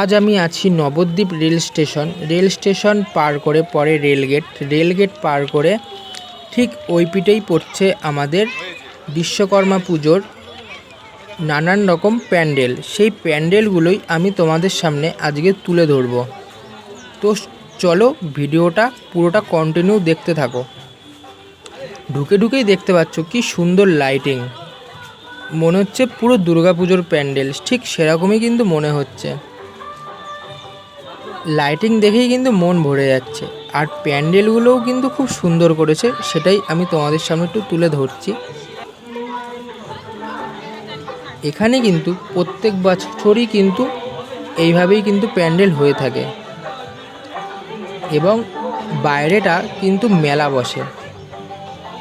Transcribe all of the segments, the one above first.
আজ আমি আছি Nabadwip rail station. Rail station পার করে পরে রেলগেট। রেলগেট পার করে ঠিক ওই পিঠেই পড়ছে আমাদের বিশ্বকর্মা পুজোর নানান রকম প্যান্ডেল। সেই প্যান্ডেলগুলোই আমি তোমাদের সামনে আজকে তুলে ধরবো। তো চলো ভিডিওটা পুরোটা কন্টিনিউ দেখতে থাকো। ঢুকে ঢুকেই দেখতে পাচ্ছ কি সুন্দর লাইটিং মনে হচ্ছে পুরো দুর্গাপুজোর প্যান্ডেল। ঠিক সেরকমই কিন্তু মনে হচ্ছে। লাইটিং দেখেই কিন্তু মন ভরে যাচ্ছে। আর প্যান্ডেলগুলোও কিন্তু খুব সুন্দর করেছে, সেটাই আমি তোমাদের সামনে একটু তুলে ধরছি। এখানে কিন্তু প্রত্যেক বছরই কিন্তু এইভাবেই কিন্তু প্যান্ডেল হয়ে থাকে। এবং বাইরেটা কিন্তু মেলা বসে।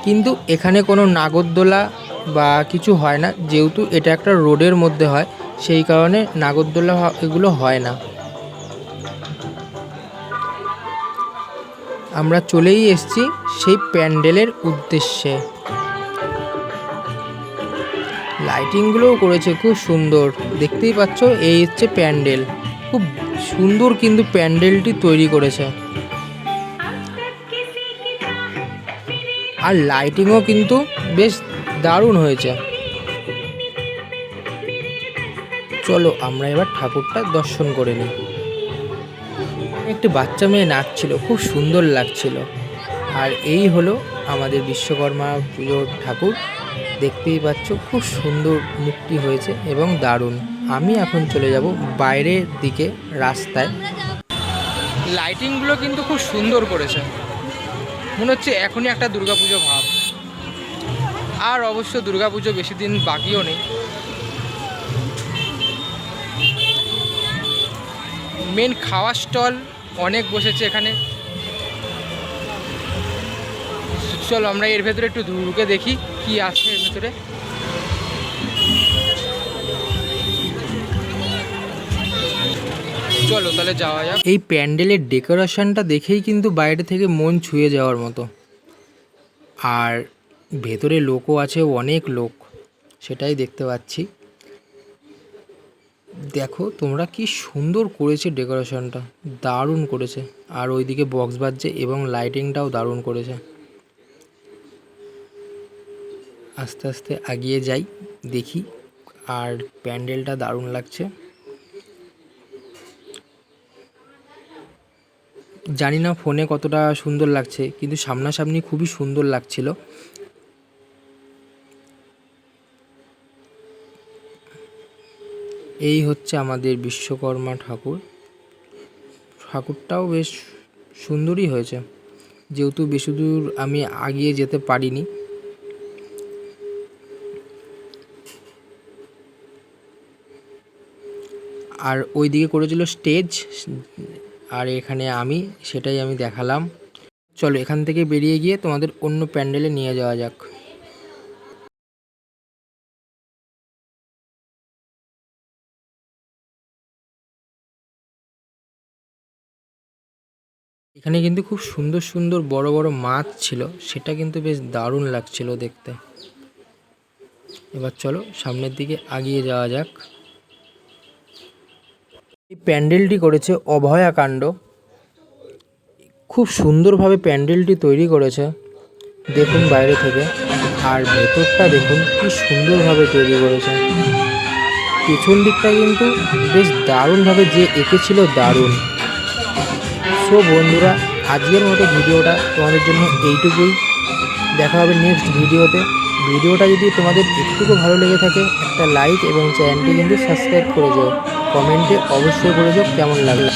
কিন্তু এখানে কোনো নাগরদোলা বা কিছু হয় না, যেহেতু এটা একটা রোডের মধ্যে হয়, সেই কারণে নাগরদোলা এগুলো হয় না। আমরা চলেই এসেছি সেই প্যান্ডেলের উদ্দেশ্যে। লাইটিংগুলোও করেছে, খুব সুন্দর। দেখতেই পাচ্ছ, এই হচ্ছে প্যান্ডেল। খুব সুন্দর কিন্তু প্যান্ডেলটি তৈরি করেছে। আর লাইটিংও কিন্তু বেশ দারুণ হয়েছে। চলো, আমরা এবার ঠাকুরটা দর্শন করে নিই। একটি বাচ্চা মেয়ে নাচছিল, খুব সুন্দর লাগছিল। আর এই হলো আমাদের বিশ্বকর্মা পুজোর ঠাকুর। দেখতেই পাচ্ছ, খুব সুন্দর মূর্তি হয়েছে এবং দারুণ। আমি এখন চলে যাব বাইরের দিকে রাস্তায়। লাইটিংগুলো কিন্তু খুব সুন্দর করেছে। মনে হচ্ছে এখনই একটা দুর্গাপুজো ভাব। আর অবশ্য দুর্গাপুজো বেশি দিন বাকিও নেই। মেন খাওয়ার স্টল অনেক বসেছে এখানে। চলো আমরা এর ভেতরে একটু ঢুকে দেখি কি আছে এর ভেতরে। চলো তাহলে যাওয়া যাক। এই প্যান্ডেলের ডেকোরেশনটা দেখেই কিন্তু বাইরে থেকে মন ছুঁয়ে যাওয়ার মতো। আর ভেতরে লোকও আছে, অনেক লোক, সেটাই দেখতে পাচ্ছি। দেখো, তোমরা কি সুন্দর করেছে ডেকোরেশনটা। দারুণ করেছে। আর ওইদিকে বক্স বাজছে এবং লাইটিংটাও দারুণ করেছে। আস্তে আস্তে এগিয়ে যাই, দেখি। আর প্যান্ডেলটা দারুণ লাগছে। জানি না ফোনে কতটা সুন্দর লাগছে, কিন্তু সামনাসামনি খুবই সুন্দর লাগছিল। এই হচ্ছে আমাদের বিশ্বকর্মা ঠাকুর। ঠাকুরটাও বেশ সুন্দরই হয়েছে। যেহেতু বেশি দূর আমি আগিয়ে যেতে পারিনি। আর ওই দিকে করেছিল স্টেজ, আর এখানে আমি সেটাই আমি দেখালাম। চলো এখান থেকে বেরিয়ে গিয়ে তোমাদের অন্য প্যান্ডেলে নিয়ে যাওয়া যাক। এখানে কিন্তু খুব সুন্দর সুন্দর বড় বড় মাছ ছিল। সেটা কিন্তু বেশ দারুণ লাগছিল দেখতে। এবার চলো সামনের দিকে আগিয়ে যাওয়া যাক। এই প্যান্ডেলটি করেছে অভয়া কাণ্ড। খুব সুন্দরভাবে প্যান্ডেলটি তৈরি করেছে। দেখুন বাইরে থেকে। আর ভেতরটা দেখুন কি সুন্দরভাবে তৈরি করেছে। পেছন দিকটা কিন্তু বেশ দারুণভাবে যে এঁকেছিল দারুণ। সো বন্ধুরা, আজকের মতো ভিডিওটা তোমাদের জন্য এইটুকুই। দেখা হবে নেক্সট ভিডিওতে। ভিডিওটা যদি তোমাদের একটুকু ভালো লেগে থাকে, একটা লাইক এবং চ্যানেলটি কিন্তু সাবস্ক্রাইব করে যাও কমেন্টে অবশ্যই করে যাও কেমন লাগল।